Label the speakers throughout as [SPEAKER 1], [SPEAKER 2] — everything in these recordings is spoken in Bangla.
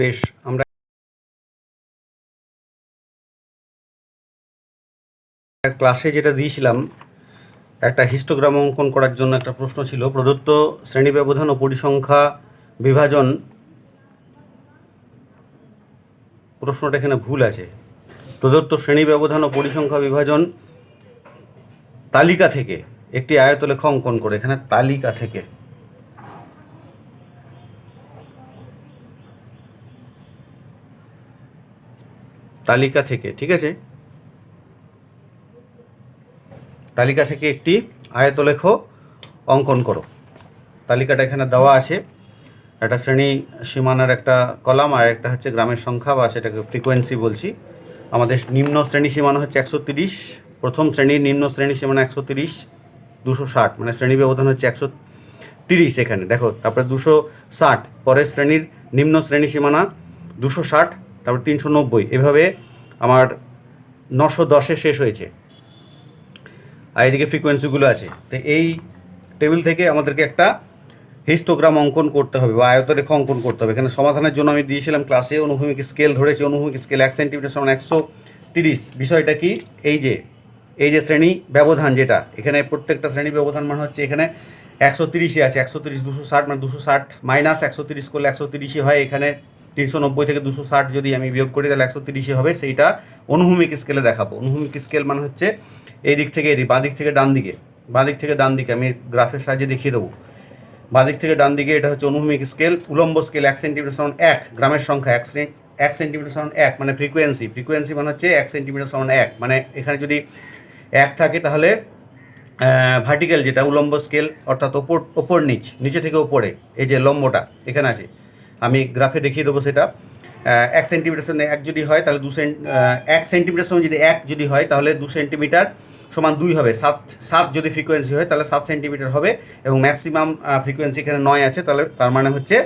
[SPEAKER 1] বেশ আমরা ক্লাসে যেটা দিয়েছিলাম একটা হিস্টোগ্রাম অঙ্কন করার জন্য একটা প্রশ্ন ছিল প্রদত্ত শ্রেণী ব্যবধান ও পরিসংখ্যা বিভাজন প্রশ্নটা এখানে ভুল আছে প্রদত্ত শ্রেণী ব্যবধান ও পরিসংখ্যা বিভাজন তালিকা থেকে একটি আয়তলেখ অঙ্কন করে এখানে তালিকা থেকে তালিকা থেকে ঠিক আছে তালিকা থেকে একটি আয়তলেখ অঙ্কন করো তালিকাটা এখানে দেওয়া আছে একটা শ্রেণী সীমানার একটা কলাম আর একটা হচ্ছে গ্রামের সংখ্যা বা সেটাকে ফ্রিকোয়েন্সি বলছি আমাদের নিম্ন শ্রেণী সীমানা হচ্ছে একশো তিরিশ প্রথম শ্রেণীর নিম্ন শ্রেণী সীমানা একশো তিরিশ দুশো ষাট মানে শ্রেণী ব্যবধান হচ্ছে একশো তিরিশ এখানে দেখো তারপরে দুশো ষাট পরের শ্রেণীর নিম্ন শ্রেণী সীমানা দুশো ষাট তারপর তিনশো নব্বই এভাবে আমার নশো দশে শেষ হয়েছে আর এদিকে ফ্রিকোয়েন্সিগুলো আছে তো এই টেবিল থেকে আমাদেরকে একটা হিস্টোগ্রাম অঙ্কন করতে হবে বা আয়তরেখা অঙ্কন করতে হবে এখানে সমাধানের জন্য আমি দিয়েছিলাম ক্লাসে অনুভূমিক স্কেল ধরেছি অনুভূমিক স্কেল এক সেন্টিমিটার সমান একশো তিরিশ বিষয়টা কি এই যে এই যে শ্রেণী ব্যবধান যেটা এখানে প্রত্যেকটা শ্রেণী ব্যবধান মানে হচ্ছে এখানে একশো তিরিশই আছে একশো তিরিশ দুশো ষাট মানে দুশো ষাট মাইনাস একশো তিরিশ করলে একশো তিরিশই হয় এখানে তিনশো নব্বই থেকে দুশো ষাট যদি আমি বিয়োগ করি তাহলে একশো তিরিশে হবে সেইটা অনুভূমিক স্কেলে দেখাবো অনুভূমিক স্কেল মানে হচ্ছে এই দিক থেকে এদিক বাঁ দিক থেকে ডান দিকে বাঁ দিক থেকে ডান দিকে আমি গ্রাফের সাহায্যে দেখিয়ে দেবো বাঁ দিক থেকে ডান দিকে এটা হচ্ছে অনুভূমিক স্কেল উলম্ব স্কেল এক সেন্টিমিটার সমান এক গ্রামের সংখ্যা এক এক সেন্টিমিটার সমান এক মানে ফ্রিকোয়েন্সি ফ্রিকোয়েন্সি মানে হচ্ছে এক সেন্টিমিটার সমান এক মানে এখানে যদি এক থাকে তাহলে ভার্টিক্যাল যেটা উলম্ব স্কেল অর্থাৎ ওপর ওপর নিচ নিচে থেকে ওপরে এই যে লম্বটা এখানে আছে আমি গ্রাফে দেখিয়ে দেবো সেটা এক সেন্টিমিটার সঙ্গে এক যদি হয় তাহলে দু সেন্ট এক সেন্টিমিটার সঙ্গে যদি এক যদি হয় তাহলে দু সেন্টিমিটার সমান দুই হবে সাত সাত যদি ফ্রিকোয়েন্সি হয় তাহলে সাত সেন্টিমিটার হবে এবং ম্যাক্সিমাম ফ্রিকোয়েন্সি এখানে নয় আছে তাহলে তার মানে হচ্ছে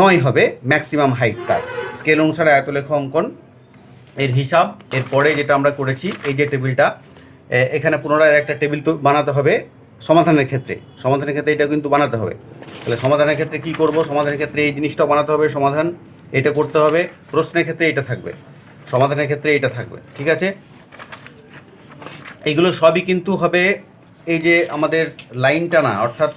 [SPEAKER 1] নয় হবে ম্যাক্সিমাম হাইট তার স্কেল অনুসারে আয়তলেখ অঙ্কন এর হিসাব এরপরে যেটা আমরা করেছি এই যে টেবিলটা এখানে পুনরায় একটা টেবিল তো বানাতে হবে সমাধানের ক্ষেত্রে সমাধানের ক্ষেত্রে এটা কিন্তু বানাতে হবে তাহলে সমাধানের ক্ষেত্রে কি করব সমাধানের ক্ষেত্রে এই জিনিসটা বানাতে হবে সমাধান এটা করতে হবে প্রশ্নের ক্ষেত্রে এটা থাকবে সমাধানের ক্ষেত্রে এটা থাকবে ঠিক আছে এইগুলো সবই কিন্তু হবে এই যে আমাদের লাইন টানা অর্থাৎ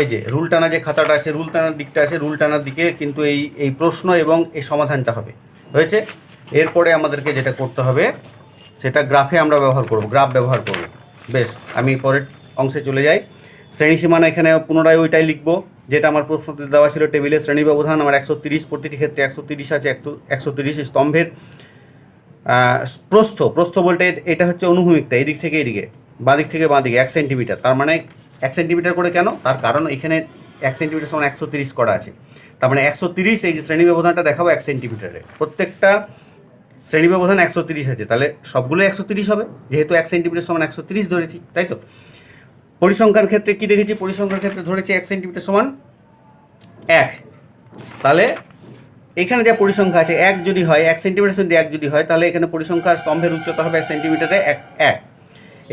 [SPEAKER 1] এই যে রুল টানা যে খাতাটা আছে রুল টানার দিকটা আছে রুল টানার দিকে কিন্তু এই এই প্রশ্ন এবং এই সমাধানটা হবে হয়েছে এরপরে আমাদেরকে যেটা করতে হবে সেটা গ্রাফে আমরা ব্যবহার করব গ্রাফ ব্যবহার করব বেশ আমি পরের অংশে চলে যাই শ্রেণী সীমানা এখানে পুনরায় ওইটাই লিখবো যেটা আমার প্রশ্নতে দেওয়া ছিল টেবিলের শ্রেণী ব্যবধান আমার একশো তিরিশ প্রতিটি ক্ষেত্রে একশো তিরিশ আছে একশো একশো তিরিশ স্তম্ভের প্রস্থ প্রস্থ বলতে এটা হচ্ছে অনুভূমিকটা এদিক থেকে এদিকে বাঁদিক থেকে বাঁদিকে এক সেন্টিমিটার তার মানে এক সেন্টিমিটার করে কেন তার কারণ এখানে এক সেন্টিমিটার সমান একশো তিরিশ করা আছে তার মানে একশো তিরিশ এই যে শ্রেণী ব্যবধানটা দেখাবো এক সেন্টিমিটারে প্রত্যেকটা শ্রেণী ব্যবধান একশো তিরিশ আছে তাহলে সবগুলো একশো তিরিশ হবে যেহেতু এক সেন্টিমিটার সমান একশো তিরিশ ধরেছি তাই তো পরিসংখ্যার ক্ষেত্রে কি দেখেছি পরিসংখ্যার ক্ষেত্রে ধরেছি এক সেন্টিমিটার সমান এক তাহলে এখানে যা পরিসংখ্যা আছে এক যদি হয় এক সেন্টিমিটার যদি এক যদি হয় তাহলে এখানে পরিসংখ্যা স্তম্ভের উচ্চতা হবে এক সেন্টিমিটারে এক এক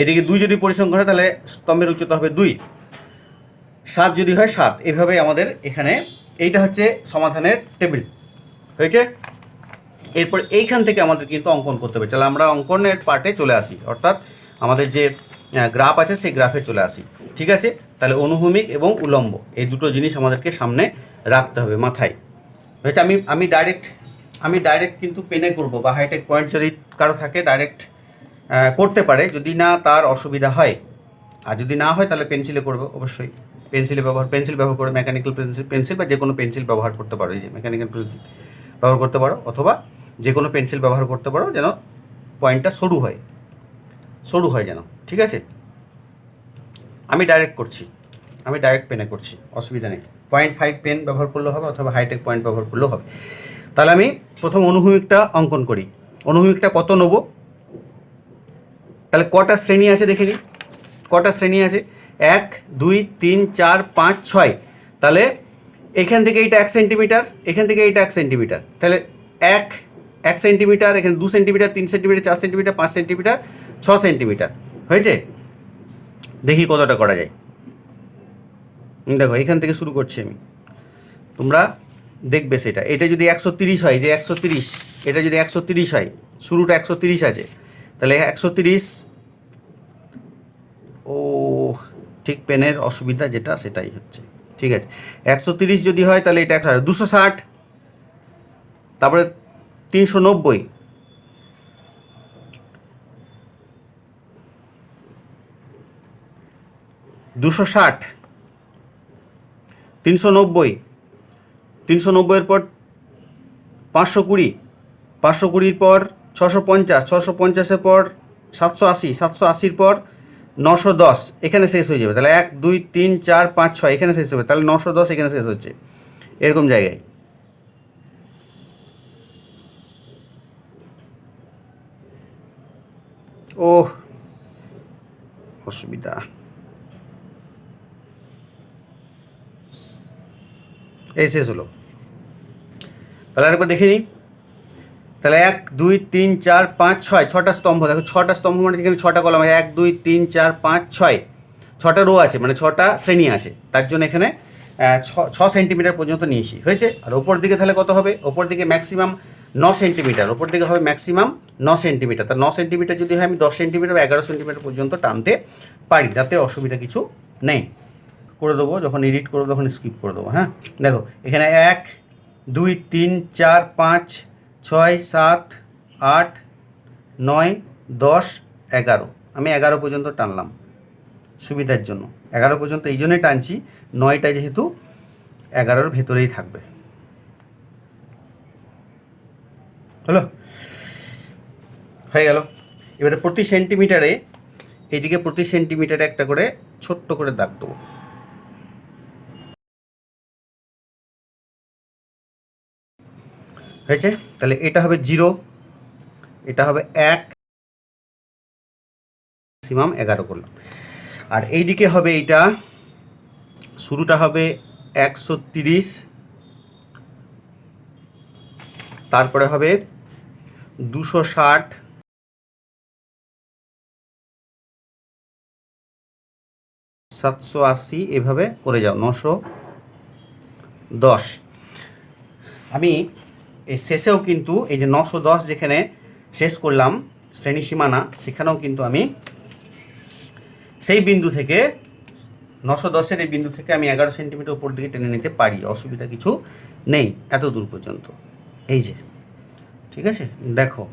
[SPEAKER 1] এদিকে দুই যদি পরিসংখ্যা হয় তাহলে স্তম্ভের উচ্চতা হবে দুই সাত যদি হয় সাত এভাবে আমাদের এখানে এইটা হচ্ছে সমাধানের টেবিল হয়েছে এরপর এইখান থেকে আমাদের কিন্তু অঙ্কন করতে হবে তাহলে আমরা অঙ্কনের পার্টে চলে আসি অর্থাৎ আমাদের যে গ্রাফ আছে সেই গ্রাফে চলে আসি ঠিক আছে তাহলে অনুভূমিক এবং উলম্ব এই দুটো জিনিস আমাদেরকে সামনে রাখতে হবে মাথায় হয়েছে আমি আমি ডাইরেক্ট আমি ডাইরেক্ট কিন্তু পেনে করবো বা হাইটেক পয়েন্ট যদি কারো থাকে ডাইরেক্ট করতে পারে যদি না তার অসুবিধা হয় আর যদি না হয় তাহলে পেন্সিলে করবে অবশ্যই পেন্সিলে ব্যবহার পেন্সিল ব্যবহার করে মেকানিক্যাল পেন্সিল পেন্সিল বা যে কোনো পেন্সিল ব্যবহার করতে পারো যে মেকানিক্যাল পেন্সিল ব্যবহার করতে পারো অথবা যে কোনো পেন্সিল ব্যবহার করতে পারো যেন পয়েন্টটা সরু হয় সরু হয় যেন ঠিক আছে আমি ডাইরেক্ট করছি আমি ডাইরেক্ট পেনে করছি অসুবিধা নেই পয়েন্ট ফাইভ পেন ব্যবহার করলেও হবে অথবা হাইটেক পয়েন্ট ব্যবহার করলেও হবে তাহলে আমি প্রথম অনুভূমিকটা অঙ্কন করি অনুভূমিকটা কত নেব তাহলে কটা শ্রেণী আছে দেখে নিই কটা শ্রেণী আছে এক দুই তিন চার পাঁচ ছয় তাহলে এখান থেকে এইটা এক সেন্টিমিটার এখান থেকে এইটা এক সেন্টিমিটার তাহলে এক এক সেন্টিমিটার এখানে দু সেন্টিমিটার তিন সেন্টিমিটার চার সেন্টিমিটার পাঁচ সেন্টিমিটার ছ সেন্টিমিটার হয়েছে দেখি কতটা করা যায় দেখো এখান থেকে শুরু করছি আমি তোমরা দেখবে সেটা এটা যদি একশো তিরিশ হয় যে একশো তিরিশ এটা যদি একশো তিরিশ হয় শুরুটা একশো তিরিশ আছে তাহলে একশো তিরিশ ও ঠিক পেনের অসুবিধা যেটা সেটাই হচ্ছে ঠিক আছে একশো তিরিশ যদি হয় তাহলে এটা একশো দুশো ষাট তারপরে তিনশো নব্বই দুশো ষাট তিনশো নব্বই তিনশো নব্বইয়ের পর পাঁচশো কুড়ি পাঁচশো কুড়ির পর ছশো পঞ্চাশ ছশো পঞ্চাশের পর সাতশো আশি সাতশো আশির পর নশো দশ এখানে শেষ হয়ে যাবে তাহলে এক দুই তিন চার পাঁচ ছয় এখানে শেষ হবে তাহলে নশো দশ এখানে শেষ হচ্ছে এরকম জায়গায় ও অসুবিধা এই শেষ হলো তাহলে আরেকবার দেখে নিই তাহলে এক দুই তিন চার পাঁচ ছয় ছটা স্তম্ভ দেখো ছটা স্তম্ভ মানে এখানে ছটা কলম আছে এক দুই তিন চার পাঁচ ছয় ছটা রো আছে মানে ছটা শ্রেণী আছে তার জন্য এখানে ছ সেন্টিমিটার পর্যন্ত নিয়েছি হয়েছে আর ওপর দিকে তাহলে কত হবে ওপর দিকে ম্যাক্সিমাম ন সেন্টিমিটার ওপর দিকে হবে ম্যাক্সিমাম ন সেন্টিমিটার তার ন সেন্টিমিটার যদি হয় আমি দশ সেন্টিমিটার বা এগারো সেন্টিমিটার পর্যন্ত টানতে পারি তাতে অসুবিধা কিছু নেই করে দেবো যখন এডিট করবো তখন স্কিপ করে দেবো হ্যাঁ দেখো এখানে এক দুই তিন চার পাঁচ ছয় সাত আট নয় দশ এগারো আমি এগারো পর্যন্ত টানলাম সুবিধার জন্য এগারো পর্যন্ত এই জন্যই টানছি নয়টা যেহেতু এগারোর ভেতরেই থাকবে হলো হয়ে গেল এবারে প্রতি সেন্টিমিটারে এইদিকে প্রতি সেন্টিমিটারে একটা করে ছোট্ট করে দাগ দেবো হয়েছে তাহলে এটা হবে জিরো এটা হবে এক ম্যাক্সিমাম এগারো করলাম আর এই দিকে হবে এইটা শুরুটা হবে একশো তিরিশ তারপরে হবে দুশো ষাট সাতশো আশি এভাবে করে যাও নশো দশ আমি এই শেষেও কিন্তু এই যে নশো দশ যেখানে শেষ করলাম শ্রেণী সীমানা সেখানেও কিন্তু আমি সেই বিন্দু থেকে নশো দশের এই বিন্দু থেকে আমি এগারো সেন্টিমিটার উপর দিকে টেনে নিতে পারি অসুবিধা কিছু নেই এত দূর পর্যন্ত এই যে ঠিক আছে দেখো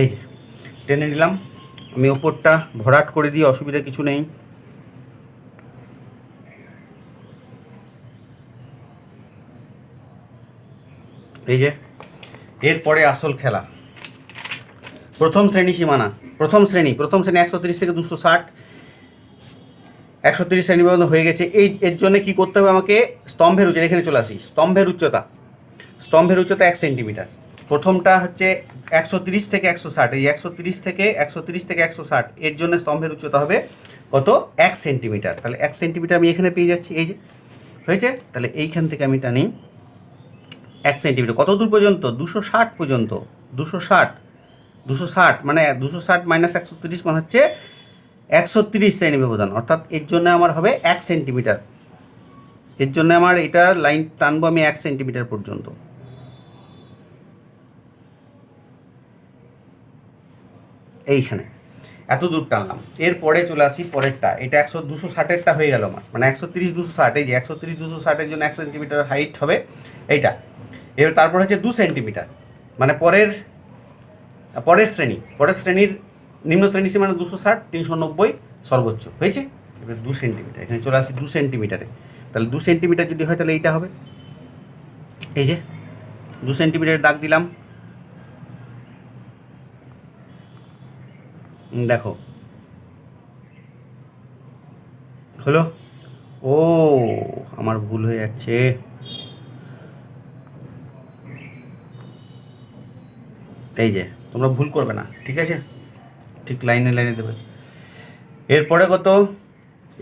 [SPEAKER 1] এই যে টেনে নিলাম আমি ওপরটা ভরাট করে দিই অসুবিধা কিছু নেই এই যে এরপরে আসল খেলা প্রথম শ্রেণী সীমানা প্রথম শ্রেণী প্রথম শ্রেণী একশো তিরিশ থেকে দুশো ষাট একশো তিরিশ শ্রেণী পর্যন্ত হয়ে গেছে এই এর জন্য কী করতে হবে আমাকে স্তম্ভের উচ্চতা এখানে চলে আসি স্তম্ভের উচ্চতা স্তম্ভের উচ্চতা এক সেন্টিমিটার প্রথমটা হচ্ছে একশো তিরিশ থেকে একশো ষাট এই একশো তিরিশ থেকে একশো তিরিশ থেকে একশো ষাট এর জন্য স্তম্ভের উচ্চতা হবে কত এক সেন্টিমিটার তাহলে এক সেন্টিমিটার আমি এখানে পেয়ে যাচ্ছি এই যে হয়েছে তাহলে এইখান থেকে আমি টানি এক সেন্টিমিটার কত দূর পর্যন্ত দুশো ষাট পর্যন্ত দুশো ষাট দুশো ষাট মানে দুশো ষাট মাইনাস একশো তিরিশ মানে হচ্ছে একশো তিরিশ শ্রেণী ব্যবধান অর্থাৎ এর জন্য আমার হবে এক সেন্টিমিটার এর জন্য আমার এটা লাইন টানবো আমি এক সেন্টিমিটার পর্যন্ত এইখানে এত দূর টানলাম এরপরে চলে আসি পরেরটা এটা একশো দুশো ষাটেরটা হয়ে গেল আমার মানে একশো তিরিশ দুশো ষাট এই যে একশো তিরিশ দুশো ষাটের জন্য এক সেন্টিমিটার হাইট হবে এইটা এবার তারপর হচ্ছে দু সেন্টিমিটার মানে পরের পরের শ্রেণী পরের শ্রেণীর নিম্ন শ্রেণী সীমানা দুশো ষাট তিনশো নব্বই সর্বোচ্চ হয়েছে এবার দু সেন্টিমিটার এখানে চলে আসি দু সেন্টিমিটারে তাহলে দু সেন্টিমিটার যদি হয় তাহলে এইটা হবে এই যে দু সেন্টিমিটার দাগ দিলাম দেখো হলো ও আমার ভুল হয়ে যাচ্ছে এই যে তোমরা ভুল করবে না ঠিক আছে ঠিক লাইনে লাইনে দেবে এরপরে কত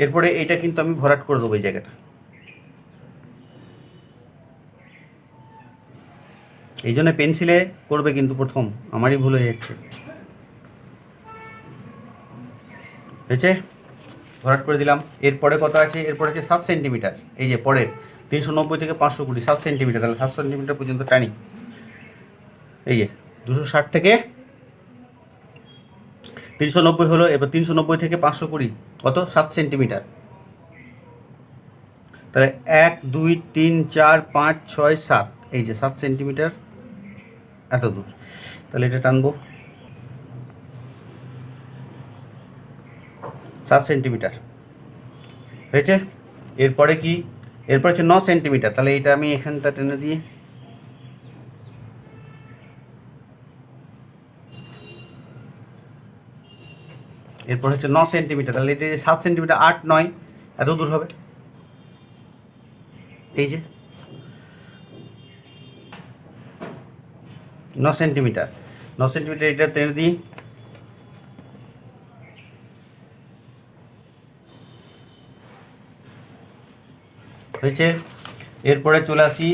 [SPEAKER 1] এরপরে এইটা কিন্তু আমি ভরাট করে দেবো এই জায়গাটা এই জন্য পেন্সিলে করবে কিন্তু প্রথম আমারই ভুল হয়ে যাচ্ছে হয়েছে ভরাট করে দিলাম এরপরে কত আছে এরপরে আছে সাত সেন্টিমিটার এই যে পরের তিনশো নব্বই থেকে পাঁচশো কুড়ি সাত সেন্টিমিটার তাহলে সাত সেন্টিমিটার পর্যন্ত টানি এই যে দুশো ষাট থেকে তিনশো নব্বই হলো এবার তিনশো নব্বই থেকে পাঁচশো কুড়ি কত সাত সেন্টিমিটার তাহলে এক দুই তিন চার পাঁচ ছয় সাত এই যে সাত সেন্টিমিটার এত দূর তাহলে এটা টানবো সাত সেন্টিমিটার হয়েছে এরপরে কি এরপরে হচ্ছে ন সেন্টিমিটার তাহলে এটা আমি এখানটা টেনে দিয়ে এরপর হচ্ছে ন সেন্টিমিটার তাহলে এটা সাত সেন্টিমিটার আট নয় এত দূর হবে এই যে ন সেন্টিমিটার ন সেন্টিমিটার এটা টেনে দিই হয়েছে এরপরে চলে আসি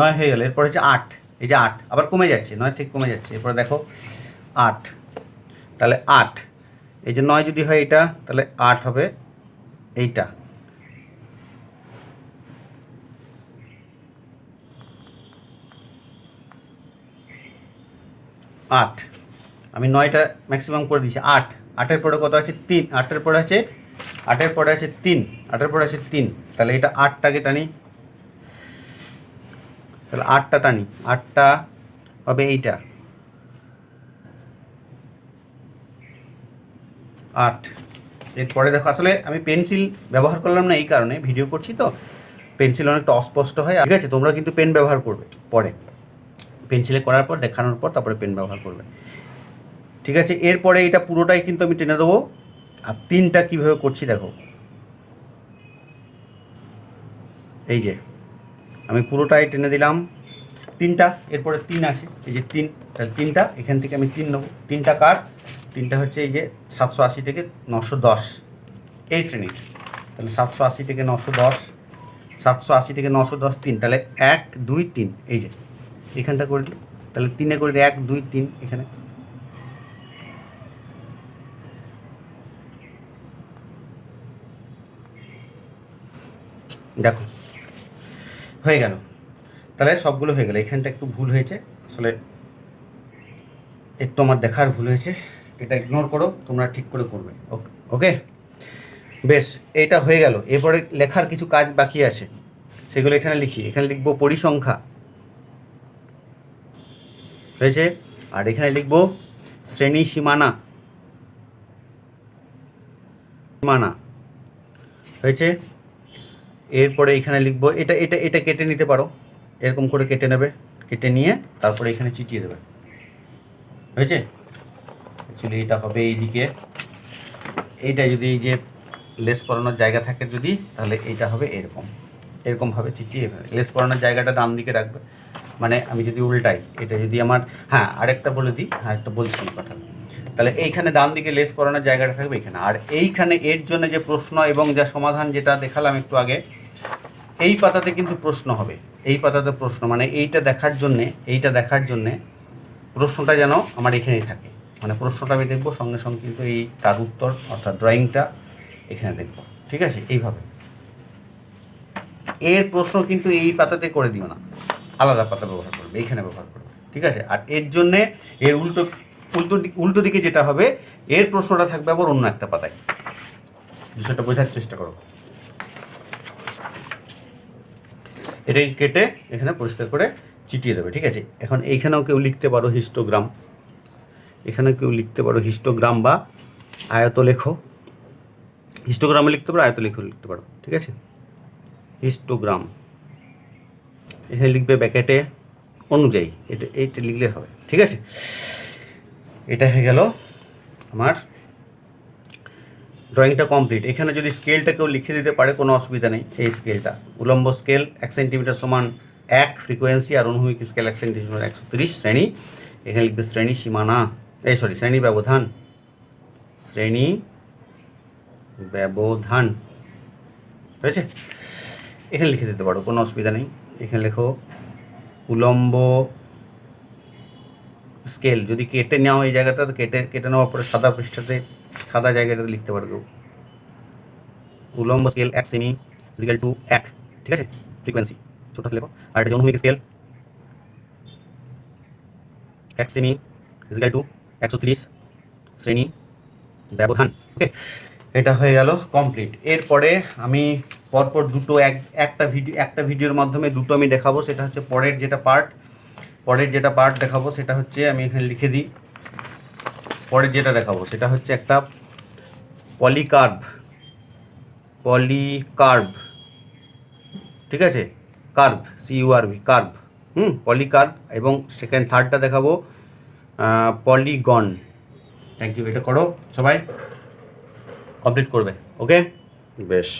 [SPEAKER 1] নয় হয়ে গেল এরপরে হচ্ছে আট এই যে আট আবার কমে যাচ্ছে নয় থেকে কমে যাচ্ছে এরপরে দেখো আট তাহলে আট এই যে নয় যদি হয় এটা তাহলে আট হবে এইটা আট আমি নয়টা ম্যাক্সিমাম করে দিয়েছি আট আটের পরে কত আছে তিন আটের পরে আছে আটের পরে আছে তিন আটের পরে আছে তিন তাহলে এটা আটটাকে টানি তাহলে আটটা টানি আটটা হবে এইটা আট এরপরে দেখো আসলে আমি পেন্সিল ব্যবহার করলাম না এই কারণে ভিডিও করছি তো পেন্সিল অনেকটা অস্পষ্ট হয় ঠিক আছে তোমরা কিন্তু পেন ব্যবহার করবে পরে পেন্সিলে করার পর দেখানোর পর তারপরে পেন ব্যবহার করবে ঠিক আছে এরপরে এটা পুরোটাই কিন্তু আমি টেনে দেবো আর তিনটা কীভাবে করছি দেখো এই যে আমি পুরোটাই টেনে দিলাম তিনটা এরপরে তিন আছে এই যে তিন তাহলে তিনটা এখান থেকে আমি তিন নেবো তিনটা কাঠ তিনটা হচ্ছে এই যে সাতশো আশি থেকে নশো দশ এই শ্রেণীর তাহলে সাতশো আশি থেকে নশো দশ সাতশো আশি থেকে নশো দশ তিন তাহলে এক দুই তিন এই যে এখানটা করে দিই তাহলে তিনে করে দিই এক দুই তিন এখানে দেখো হয়ে গেল তাহলে সবগুলো হয়ে গেল এখানটা একটু ভুল হয়েছে আসলে একটু আমার দেখার ভুল হয়েছে এটা ইগনোর করো তোমরা ঠিক করে করবে ওকে বেশ এটা হয়ে গেল এরপরে লেখার কিছু কাজ বাকি আছে সেগুলো এখানে লিখি এখানে লিখবো পরিসংখ্যা হয়েছে আর এখানে লিখবো শ্রেণী সীমানা সীমানা হয়েছে এরপরে এখানে লিখবো এটা এটা এটা কেটে নিতে পারো এরকম করে কেটে নেবে কেটে নিয়ে তারপরে এখানে চিটিয়ে দেবে হয়েছে অ্যাকচুয়ালি এটা হবে এইদিকে এইটা যদি এই যে লেস পরানোর জায়গা থাকে যদি তাহলে এইটা হবে এরকম এরকমভাবে চিঠি এভাবে লেস পরানোর জায়গাটা ডান দিকে রাখবে মানে আমি যদি উল্টাই এটা যদি আমার হ্যাঁ আরেকটা বলে দিই হ্যাঁ একটা বলছি কথা তাহলে এইখানে ডান দিকে লেস পরানোর জায়গাটা থাকবে এখানে আর এইখানে এর জন্য যে প্রশ্ন এবং যা সমাধান যেটা দেখালাম একটু আগে এই পাতাতে কিন্তু প্রশ্ন হবে এই পাতাতে প্রশ্ন মানে এইটা দেখার জন্যে এইটা দেখার জন্যে প্রশ্নটা যেন আমার এখানেই থাকে মানে প্রশ্নটা আমি দেখবো সঙ্গে সঙ্গে কিন্তু এই তার উত্তর অর্থাৎ ড্রয়িংটা এখানে দেখবো ঠিক আছে এইভাবে এর প্রশ্ন কিন্তু এই পাতাতে করে দিও না আলাদা পাতা ব্যবহার করবে এইখানে ব্যবহার করবে ঠিক আছে আর এর জন্যে এর উল্টো উল্টো উল্টো দিকে যেটা হবে এর প্রশ্নটা থাকবে আবার অন্য একটা পাতায় বিষয়টা বোঝার চেষ্টা করো এটাই কেটে এখানে পরিষ্কার করে চিটিয়ে দেবে ঠিক আছে এখন এইখানেও কেউ লিখতে পারো হিস্টোগ্রাম এখানে কেউ লিখতে পারো হিস্টোগ্রাম বা আয়ত লেখো হিস্টোগ্রামে লিখতে পারো আয়ত লেখো লিখতে পারো ঠিক আছে হিস্টোগ্রাম এখানে লিখবে ব্যাকেটে অনুযায়ী এটা এইটা লিখলে হবে ঠিক আছে এটা হয়ে গেল আমার ড্রয়িংটা কমপ্লিট এখানে যদি স্কেলটা কেউ লিখে দিতে পারে কোনো অসুবিধা নেই এই স্কেলটা উলম্ব স্কেল এক সেন্টিমিটার সমান এক ফ্রিকোয়েন্সি আর অনুভূমিক স্কেল এক সেন্টিমিটার একশো তিরিশ শ্রেণী এখানে লিখবে শ্রেণী সীমানা এই সরি শ্রেণী ব্যবধান শ্রেণী ব্যবধান হয়েছে এখানে লিখে দিতে পারো কোনো অসুবিধা নেই এখানে লেখো উলম্ব স্কেল যদি কেটে নেওয়া এই জায়গাটা কেটে কেটে নেওয়ার পরে সাদা পৃষ্ঠাতে সাদা জায়গাটাতে লিখতে পারো কেউ উলম্ব স্কেল এক সেমি ইজিক্যাল টু এক ঠিক আছে ফ্রিকোয়েন্সি ছোটো লেখো আর এটা জনভূমিক স্কেল এক সেমি ইজিক্যাল টু একশো শ্রেণী ব্যবধান ওকে এটা হয়ে গেল কমপ্লিট এরপরে আমি পরপর দুটো এক একটা ভিডিও একটা ভিডিওর মাধ্যমে দুটো আমি দেখাবো সেটা হচ্ছে পরের যেটা পার্ট পরের যেটা পার্ট দেখাবো সেটা হচ্ছে আমি এখানে লিখে দিই পরের যেটা দেখাবো সেটা হচ্ছে একটা পলিকার্ভ পলিকার্ভ ঠিক আছে কার্ভ সিইউআরভি কার্ভ হুম পলিকার্ভ এবং সেকেন্ড থার্ডটা দেখাবো পলিগন থ্যাংক ইউ এটা করো সবাই কমপ্লিট করবে ওকে বেশ